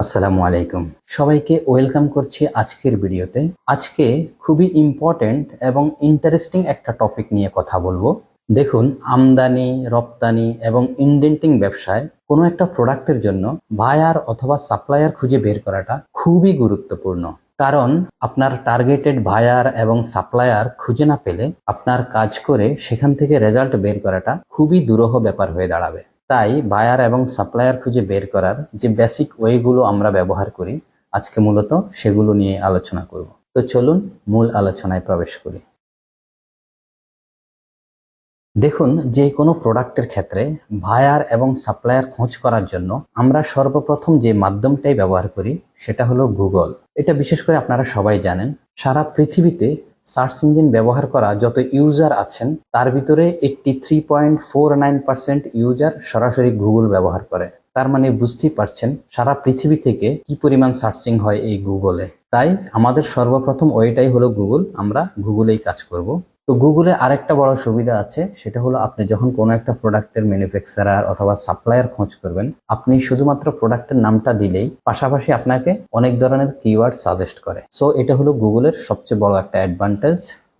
আসসালামু আলাইকুম। সবাইকে ওয়েলকাম করছি আজকের ভিডিওতে। আজকে খুবই ইম্পর্ট্যান্ট এবং ইন্টারেস্টিং একটা টপিক নিয়ে কথা বলব। দেখুন, আমদানি, রপ্তানি এবং ইন্ডেন্টিং ব্যবসায় কোনো একটা প্রোডাক্টের জন্য বায়ার অথবা সাপ্লায়ার খুঁজে বের করাটা খুবই গুরুত্বপূর্ণ। কারণ, আপনার টার্গেটেড বায়ার এবং সাপ্লায়ার খুঁজে না পেলে আপনার কাজ করে সেখান থেকে রেজাল্ট বের করাটা খুবই দুরূহ ব্যাপার হয়ে দাঁড়াবে। তাই বায়ার এবং সাপ্লায়ার খুঁজে বের করার যে বেসিক ওয়েগুলো আমরা ব্যবহার করি, আজকে মূলত সেগুলো নিয়ে আলোচনা করব। তো চলুন মূল আলোচনায় প্রবেশ করি। দেখুন, যে কোনো প্রোডাক্টের ক্ষেত্রে বায়ার এবং সাপ্লায়ার খোঁজ করার জন্য আমরা সর্বপ্রথম যে মাধ্যমটাই ব্যবহার করি, সেটা হলো গুগল এটা বিশেষ করে আপনারা সবাই জানেন, সারা পৃথিবীতে সার্চ ইঞ্জিন ব্যবহার করা যত ইউজার আছেন, তার ভিতরে eighty three point four nine percent user সরাসরি গুগল ব্যবহার করে। তার মানে বুঝতেই পারছেন সারা পৃথিবী থেকে কি পরিমাণ সার্চিং হয় এই গুগলে। তাই আমাদের সর্বপ্রথম ওয়েটাই হলো গুগল, আমরা গুগলেই কাজ করব। তো গুগলে আরেকটা বড় সুবিধা আছে, সেটা হলো আপনি যখন কোনো একটা প্রোডাক্টের ম্যানুফ্যাকচারার অথবা সাপ্লায়ার খোঁজ করবেন, আপনি শুধুমাত্র প্রোডাক্টের নামটা দিলেই পাশাপাশি আপনাকে অনেক ধরনের কিওয়ার্ড সাজেস্ট করে। সো এটা হলো গুগলের সবচেয়ে বড় একটা অ্যাডভান্টেজ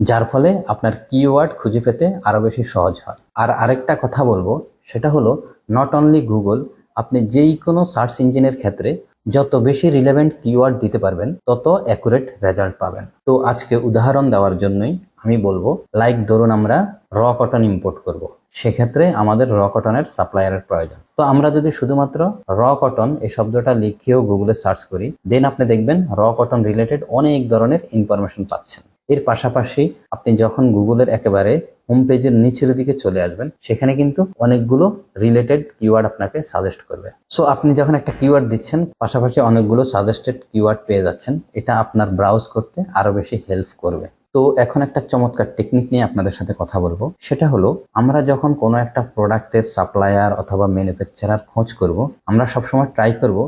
যার ফলে আপনার কিওয়ার্ড খুঁজে পেতে আরও বেশি সহজ হয়। আর আরেকটা কথা বলব, সেটা হলো নট অনলি গুগল আপনি যেই কোনো সার্চ ইঞ্জিনের ক্ষেত্রে যত বেশি রিলেভেন্ট কিওয়ার্ড দিতে পারবেন, তত অ্যাকুরেট রেজাল্ট পাবেন। তো আজকে উদাহরণ দেওয়ার জন্যই আমি বলব লাইক ধরুন আমরা র কটন ইম্পোর্ট করব। সেক্ষেত্রে আমাদের র কটনের সাপ্লায়ারের প্রয়োজন। তো আমরা যদি শুধুমাত্র র কটন এই শব্দটা লিখেও গুগলে সার্চ করি দেন আপনি দেখবেন র কটন রিলেটেড অনেক ধরনের ইনফরমেশন পাচ্ছেন। এর পাশাপাশি আপনি যখন গুগলের একেবারে হোম পেজের নিচের দিকে চলে আসবেন, সেখানে কিন্তু অনেকগুলো রিলেটেড কিওয়ার্ড আপনাকে সাজেস্ট করবে। সো আপনি যখন একটা কিওয়ার্ড দিচ্ছেন, পাশাপাশি অনেকগুলো সাজেস্টেড কিওয়ার্ড পেয়ে যাচ্ছেন, এটা আপনার ব্রাউজ করতে আরও বেশি হেল্প করবে। তো এখন একটা চমৎকার টেকনিক নিয়ে আপনাদের সাথে কথা বলব। সেটা হলো, আমরা যখন কোনো একটা প্রোডাক্টের সাপ্লায়ার অথবা ম্যানুফ্যাকচারার খোঁজ করব, আমরা সবসময় ট্রাই করব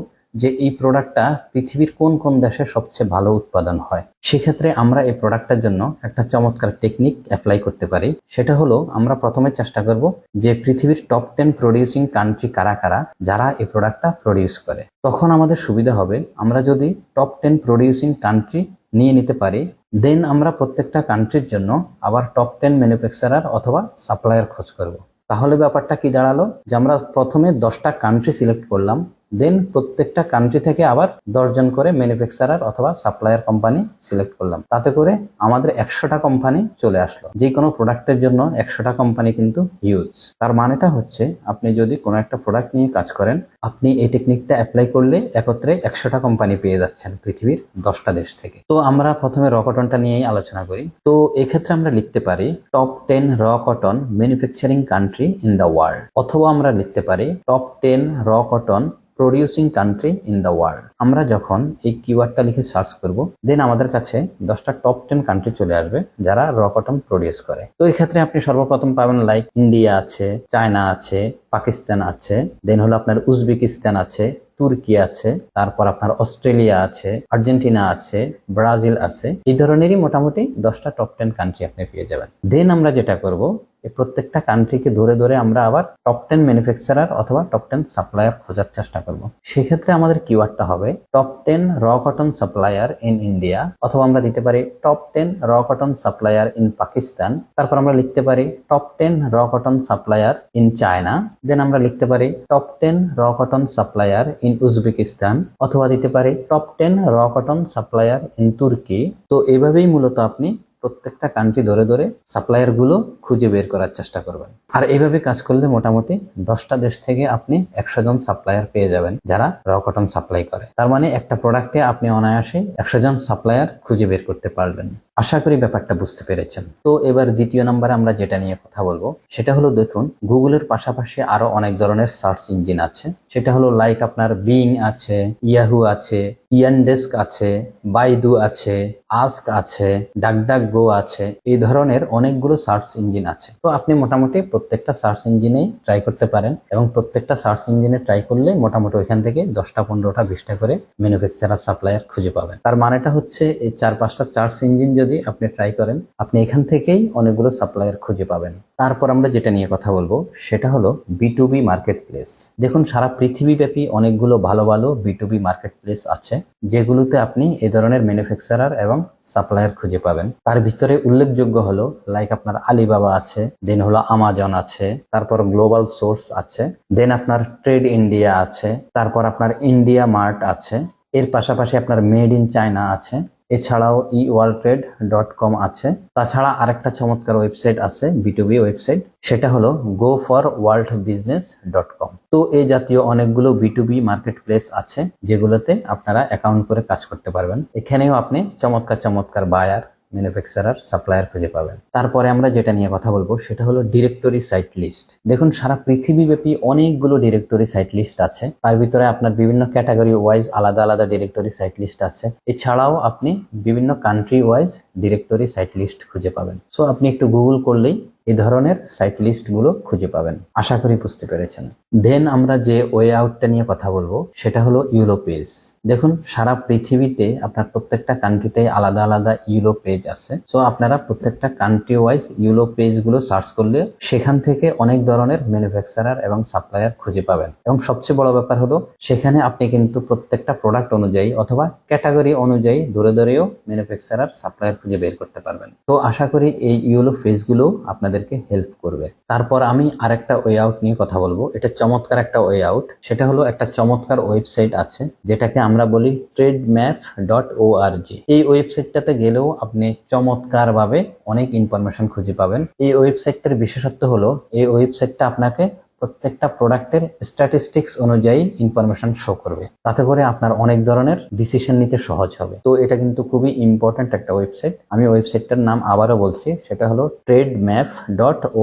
যে এই প্রোডাক্টটা পৃথিবীর কোন কোন দেশে সবচেয়ে ভালো উৎপাদন হয়। সেক্ষেত্রে আমরা এই প্রোডাক্টটার জন্য একটা চমৎকার টেকনিক অ্যাপ্লাই করতে পারি। সেটা হলো, আমরা প্রথমে চেষ্টা করব যে পৃথিবীর টপ টেন প্রডিউসিং কান্ট্রি কারা কারা, যারা এই প্রোডাক্টটা প্রডিউস করে। তখন আমাদের সুবিধা হবে, আমরা যদি টপ টেন প্রডিউসিং কান্ট্রি নিয়ে নিতে পারি দেন আমরা প্রত্যেকটা কান্ট্রির জন্য আবার টপ টেন ম্যানুফ্যাকচারার অথবা সাপ্লায়ার খোঁজ করব। তাহলে ব্যাপারটা কি দাঁড়াল? যে আমরা প্রথমে দশটা কান্ট্রি সিলেক্ট করলাম। দেন প্রত্যেকটা কান্ট্রি থেকে আবার দশজন করে ম্যানুফ্যাকচারার অথবা সাপ্লায়ার কোম্পানি সিলেক্ট করলাম। তাতে করে আমাদের একশোটা কোম্পানি চলে আসলো। যে কোনো প্রোডাক্টের জন্য একশোটা কোম্পানি কিন্তু হিউজ তার মানেটা হচ্ছে আপনি যদি কোনো একটা প্রোডাক্ট নিয়ে কাজ করেন, আপনি এই টেকনিকটা অ্যাপ্লাই করলে একত্রে একশোটা কোম্পানি পেয়ে যাচ্ছেন পৃথিবীর দশটা দেশ থেকে। তো আমরা প্রথমে র কটনটা নিয়েই আলোচনা করি। তো এক্ষেত্রে আমরা লিখতে পারি top ten raw cotton manufacturing country in the world অথবা আমরা লিখতে পারি top ten raw cotton producing country in the world আমরা যখন এই কিওয়ার্ডটা লিখে সার্চ করব দেন আমাদের কাছে দশটা টপ টেন কান্ট্রি চলে আসবে যারা র কটন প্রডিউস করে। তো এই ক্ষেত্রে আপনি সর্বপ্রথম পাবেন লাইক ইন্ডিয়া আছে চায়না আছে পাকিস্তান আছে দেন হলো আপনার উজবেকিস্তান আছে তুর্কি আছে, তারপর আপনার অস্ট্রেলিয়া আছে আর্জেন্টিনা আছে ব্রাজিল আছে। এই ধরনেরই মোটামুটি দশটা টপ টেন কান্ট্রি আপনি পেয়ে যাবেন। দেন আমরা যেটা করব এই প্রত্যেকটা কান্ট্রিকে ধরে ধরে আমরা আবার টপ টেন ম্যানুফ্যাকচারার অথবা টপ টেন সাপ্লায়ার খোঁজার চেষ্টা করব। সেক্ষেত্রে আমাদের কিওয়ার্ডটা হবে top ten raw cotton supplier in India অথবা আমরা দিতে পারি top ten raw cotton supplier in Pakistan তারপর আমরা লিখতে পারি top ten raw cotton supplier in China then আমরা লিখতে পারি top ten raw cotton supplier in Uzbekistan অথবা দিতে পারি top ten raw cotton supplier in Turkey তো এভাবেই মূলত আপনি প্রত্যেকটা কান্ট্রি ধরে ধরে সাপ্লায়ারগুলো খুঁজে বের করার চেষ্টা করবেন। আর এইভাবে কাজ করলে মোটামুটি দশটা দেশ থেকে আপনি একশো জন সাপ্লায়ার পেয়ে যাবেন যারা র কটন সাপ্লাই করে। তার মানে একটা প্রোডাক্টে আপনি অনায়াসে একশো জন সাপ্লায়ার খুঁজে বের করতে পারবেন আশা করি ব্যাপারটা বুঝতে পেরেছেন। তো এবার দ্বিতীয় নম্বরে আমরা যেটা নিয়ে কথা বলব, সেটা হলো দেখুন, গুগলের পাশাপাশি আরও অনেক ধরনের সার্চ ইঞ্জিন আছে। সেটা হলো লাইক আপনার বিং আছে ইয়াহু আছে ইয়ানডেস্ক আছে বাইদু আছে আস্ক আছে ডাকডাক গো আছে, এই ধরনের অনেকগুলো সার্চ ইঞ্জিন আছে। তো আপনি মোটামুটি প্রত্যেকটা সার্চ ইঞ্জিনেই ট্রাই করতে পারেন এবং প্রত্যেকটা সার্চ ইঞ্জিনে ট্রাই করলে মোটামুটি ওইখান থেকে দশটা, পনেরোটা, বিশটা করে ম্যানুফ্যাকচারার সাপ্লায়ার খুঁজে পাবেন। তার মানেটা হচ্ছে এই চার পাঁচটা সার্চ ইঞ্জিন যদি যদি আপনি ট্রাই করেন, আপনি এখান থেকেই অনেকগুলো সাপ্লায়ার খুঁজে পাবেন। তারপর আমরা যেটা নিয়ে কথা বলব, সেটা হলো বিটুবি মার্কেট প্লেস দেখুন, সারা পৃথিবীব্যাপী অনেকগুলো ভালো ভালো বিটুবি মার্কেট প্লেস আছে, যেগুলোতে আপনি এ ধরনের ম্যানুফ্যাকচারার এবং সাপ্লায়ার খুঁজে পাবেন। তার ভিতরে উল্লেখযোগ্য হলো লাইক আপনার আলিবাবা আছে দেন হলো আমাজন আছে, তারপর গ্লোবাল সোর্স আছে দেন আপনার ট্রেড ইন্ডিয়া আছে, তারপর আপনার ইন্ডিয়া মার্ট আছে, এর পাশাপাশি আপনার মেড ইন চায়না আছে এছাড়াও e world trade dot com আছে। তাছাড়া আরেকটা চমৎকার ওয়েবসাইট আছে বিটুবি ওয়েবসাইট সেটা হলো go for world business dot com তো এই জাতীয় অনেকগুলো বিটুবি মার্কেট প্লেস আছে, যেগুলোতে আপনারা অ্যাকাউন্ট করে কাজ করতে পারবেন। এখানেও আপনি চমৎকার চমৎকার বায়ার ম্যানুফ্যাকচারার সাপ্লায়ার খুঁজে পাবেন। তারপরে আমরা যেটা নিয়ে কথা বলব, সেটা হলো ডিরেক্টরি সাইট লিস্ট দেখুন, সারা পৃথিবীব্যাপী অনেকগুলো ডিরেক্টরি সাইট লিস্ট আছে। তার ভিতরে আপনার বিভিন্ন ক্যাটাগরি ওয়াইজ আলাদা আলাদা ডিরেক্টরি সাইট লিস্ট আছে। এছাড়াও আপনি বিভিন্ন country wise directory site list খুঁজে পাবেন। সো আপনি একটু গুগল করলেই এই ধরনের সাইট লিস্টগুলো খুঁজে পাবেন। আশা করি বুঝতে পেরেছেন। দেন আমরা যে ওয়ে আউটটা নিয়ে কথা বলব, সেটা হলো ইউরো পেজ দেখুন, সারা পৃথিবীতে আপনার প্রত্যেকটা কান্ট্রিতে আলাদা আলাদা ইউরো পেজ আছে। সো আপনারা প্রত্যেকটা কান্ট্রি ওয়াইজ ইউরো পেজগুলো সার্চ করলে সেখান থেকে অনেক ধরনের ম্যানুফ্যাকচারার এবং সাপ্লায়ার খুঁজে পাবেন। এবং সবচেয়ে বড় ব্যাপার হলো, সেখানে আপনি কিন্তু প্রত্যেকটা প্রোডাক্ট অনুযায়ী অথবা ক্যাটাগরি অনুযায়ী ধরে ধরেও ম্যানুফ্যাকচারার সাপ্লায়ার খুঁজে বের করতে পারবেন। তো, আশা করি এই ইউরো পেজগুলো আপনাদেরকে হেল্প করবে। তারপর আমি আরেকটা ওয়ে আউট নিয়ে কথা বলব। এটা চমৎকার একটা ওয়ে আউট সেটা হলো একটা চমৎকার ওয়েবসাইট আছে, যেটাকে আমরা বলি trade map dot O R G এই ওয়েবসাইটটাতে গেলেও আপনি চমৎকার ভাবে অনেক ইনফরমেশন খুঁজে পাবেন। এই ওয়েবসাইটটার বিশেষত্ব হলো, এই ওয়েবসাইটটা আপনাকে প্রত্যেকটা প্রোডাক্টের স্ট্যাটিস্টিক্স অনুযায়ী ইনফরমেশন শো করবে। তাতে করে আপনার অনেক ধরনের ডিসিশন নিতে সহজ হবে। তো এটা কিন্তু খুবই ইম্পর্ট্যান্ট একটা ওয়েবসাইট আমি ওয়েবসাইটটার নাম আবারও বলছি, সেটা হলো ট্রেড ম্যাপ ডট ও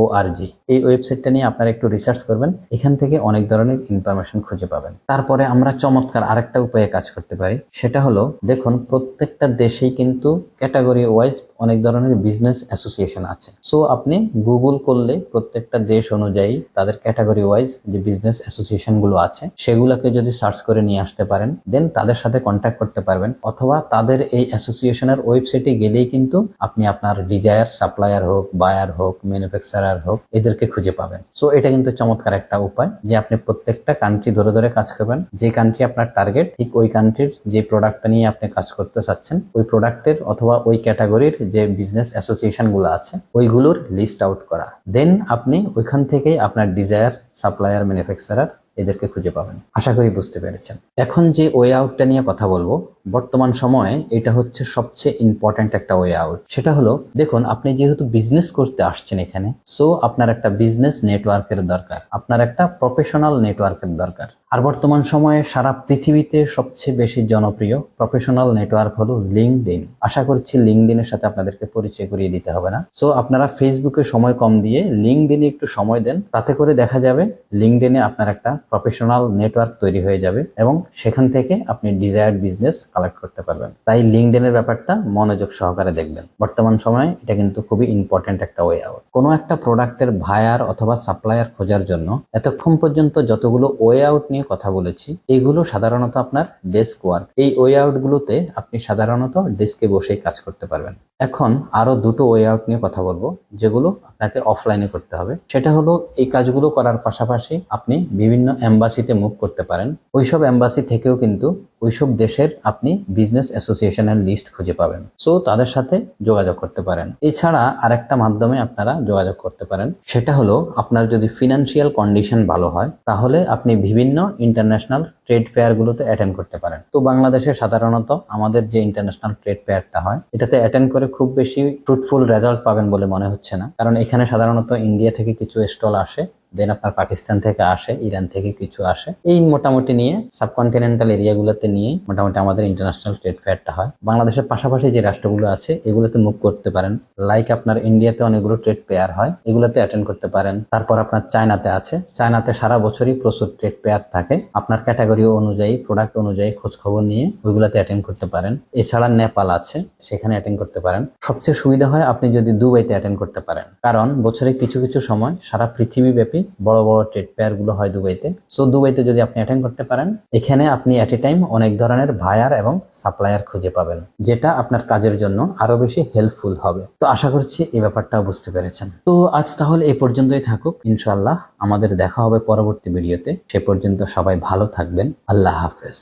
এই ওয়েবসাইটটা নিয়ে আপনারা একটু রিসার্চ করবেন, এখান থেকে অনেক ধরনের ইনফরমেশন খুঁজে পাবেন। তারপরে আমরা চমৎকার আরেকটা উপায়ে কাজ করতে পারি, সেটা হলো, দেখুন, প্রত্যেকটা দেশেই কিন্তু ক্যাটাগরি ওয়াইজ অনেক ধরনের বিজনেস অ্যাসোসিয়েশন আছে। সো আপনি গুগল করলে প্রত্যেকটা দেশ অনুযায়ী তাদের ক্যাটাগরি ওয়াইজ যে বিজনেস অ্যাসোসিয়েশনগুলো আছে, সেগুলোকে যদি সার্চ করে নিয়ে আসতে পারেন দেন তাদের সাথে কন্ট্যাক্ট করতে পারবেন, অথবা তাদের এই অ্যাসোসিয়েশনের ওয়েবসাইটে গেলেই কিন্তু আপনি আপনার ডিজায়ার সাপ্লায়ার হোক বায়ার হোক ম্যানুফ্যাকচারার হোক এদেরকে খুঁজে পাবেন। সো এটা কিন্তু চমৎকার একটা উপায় যে আপনি প্রত্যেকটা কান্ট্রি ধরে ধরে কাজ করবেন। যে কান্ট্রি আপনার টার্গেট ঠিক ওই কান্ট্রির যে প্রোডাক্টটা নিয়ে আপনি কাজ করতে চাচ্ছেন, ওই প্রোডাক্টের অথবা ওই ক্যাটাগরির যে বিজনেস অ্যাসোসিয়েশনগুলো আছে, ওইগুলোর লিস্ট আউট করা। দেন আপনি ওইখান থেকেই আপনার ডিজায়ার সাপ্লায়ার ম্যানুফ্যাকচারার এদেরকে খুঁজে পাবেন। আশা করি বুঝতে পেরেছেন। এখন যে ওয়ে আউটটা নিয়ে কথা বলব বর্তমান সময়ে এটা হচ্ছে সবচেয়ে ইম্পর্ট্যান্ট একটা ওয়ে আউট সেটা হলো, দেখুন, আপনি যেহেতু বিজনেস করতে আসছেন এখানে সো আপনার একটা বিজনেস নেটওয়ার্কের দরকার। আপনার একটা প্রফেশনাল নেটওয়ার্কের দরকার। আর বর্তমান সময়ে সারা পৃথিবীতে সবচেয়ে বেশি জনপ্রিয় প্রফেশনাল নেটওয়ার্ক হলো লিঙ্কডিন আশা করছি লিঙ্কডিনের সাথে আপনাদেরকে পরিচয় করিয়ে দিতে হবে না। সো আপনারা ফেসবুকে সময় কম দিয়ে লিঙ্কডিনে একটু সময় দেন, তাতে করে দেখা যাবে লিঙ্কডিনে আপনার একটা প্রফেশনাল নেটওয়ার্ক তৈরি হয়ে যাবে এবং সেখান থেকে আপনি ডিজায়ার্ড বিজনেস কালেক্ট করতে পারবেন। তাই লিঙ্কডিনের ব্যাপারটা মনোযোগ সহকারে দেখবেন। বর্তমান সময়ে এটা কিন্তু খুবই ইম্পর্টেন্ট একটা ওয়ে আউট কোনো একটা প্রোডাক্টের ভায়ার অথবা সাপ্লায়ার খোঁজার জন্য এতক্ষণ পর্যন্ত যতগুলো ওয়ে আউট নিয়ে কথা বলেছি, এগুলো সাধারণত আপনার ডেস্ক ওয়ার্ক এই ওয়ে আউটগুলোতে আপনি সাধারণত ডেস্কে বসেই কাজ করতে পারবেন। এখন আরও দুটো ওয়ে আউট নিয়ে কথা বলব, যেগুলো আপনাকে অফলাইনে করতে হবে। সেটা হলো এই কাজগুলো করার পাশাপাশি আপনি বিভিন্ন এম্বাসিতে মুভ করতে পারেন। ওইসব এম্বাসি থেকেও কিন্তু ওইসব দেশের আপনি বিজনেস অ্যাসোসিয়েশনের লিস্ট খুঁজে পাবেন। সো তাদের সাথে যোগাযোগ করতে পারেন। এছাড়া আরেকটা মাধ্যমে আপনারা যোগাযোগ করতে পারেন। সেটা হলো, আপনার যদি ফিনান্সিয়াল কন্ডিশন ভালো হয়, তাহলে আপনি বিভিন্ন ইন্টারন্যাশনাল ট্রেড ফেয়ারগুলোতে অ্যাটেন্ড করতে পারেন। তো বাংলাদেশে সাধারণত আমাদের যে ইন্টারন্যাশনাল ট্রেড ফেয়ারটা হয়, এটাতে অ্যাটেন্ড করে খুব বেশি ফ্রুটফুল রেজাল্ট পাবেন বলে মনে হচ্ছে না। কারণ এখানে সাধারণত ইন্ডিয়া থেকে কিছু স্টল আসে দেন আপনার পাকিস্তান থেকে আসে, ইরান থেকে কিছু আসে। এই মোটামুটি নিয়ে সাবকন্টিনেন্টাল এরিয়াগুলোতে নিয়ে মোটামুটি আমাদের ইন্টারন্যাশনাল ট্রেড ফেয়ারটা হয়। বাংলাদেশের পাশাপাশি যে রাষ্ট্রগুলো আছে, এগুলোতে মুভ করতে পারেন। লাইক আপনার ইন্ডিয়াতে অনেকগুলো ট্রেড পেয়ার হয়, এগুলোতে অ্যাটেন্ড করতে পারেন। তারপর আপনার চায়নাতে আছে। চায়নাতে সারা বছরই প্রচুর ট্রেড পেয়ার থাকে। আপনার ক্যাটাগরি অনুযায়ী প্রোডাক্ট অনুযায়ী খোঁজ খবর নিয়ে ওইগুলোতে অ্যাটেন্ড করতে পারেন। এছাড়া নেপাল আছে, সেখানে অ্যাটেন্ড করতে পারেন। সবচেয়ে সুবিধা হয় আপনি যদি দুবাইতে অ্যাটেন্ড করতে পারেন। কারণ বছরে কিছু কিছু সময় সারা পৃথিবীব্যাপী ভিডিওটি বড় বড় ট্রেড পেয়ারগুলো হয় দুবাইতে। সো দুবাইতে যদি আপনি অ্যাটেন্ড করতে পারেন, এখানে আপনি এট এ টাইম অনেক ধরনের ভায়ার এবং সাপ্লায়ার খুঁজে পাবেন, যেটা আপনার কাজের জন্য আরও বেশি হেল্পফুল হবে। তো আশা করছি এই ব্যাপারটাও বুঝতে পেরেছেন। তো আজ তাহলে এই পর্যন্তই থাকুক। ইনশাআল্লাহ আমাদের দেখা হবে পরবর্তী ভিডিওতে সে পর্যন্ত সবাই ভালো থাকবেন। আল্লাহ হাফেজ।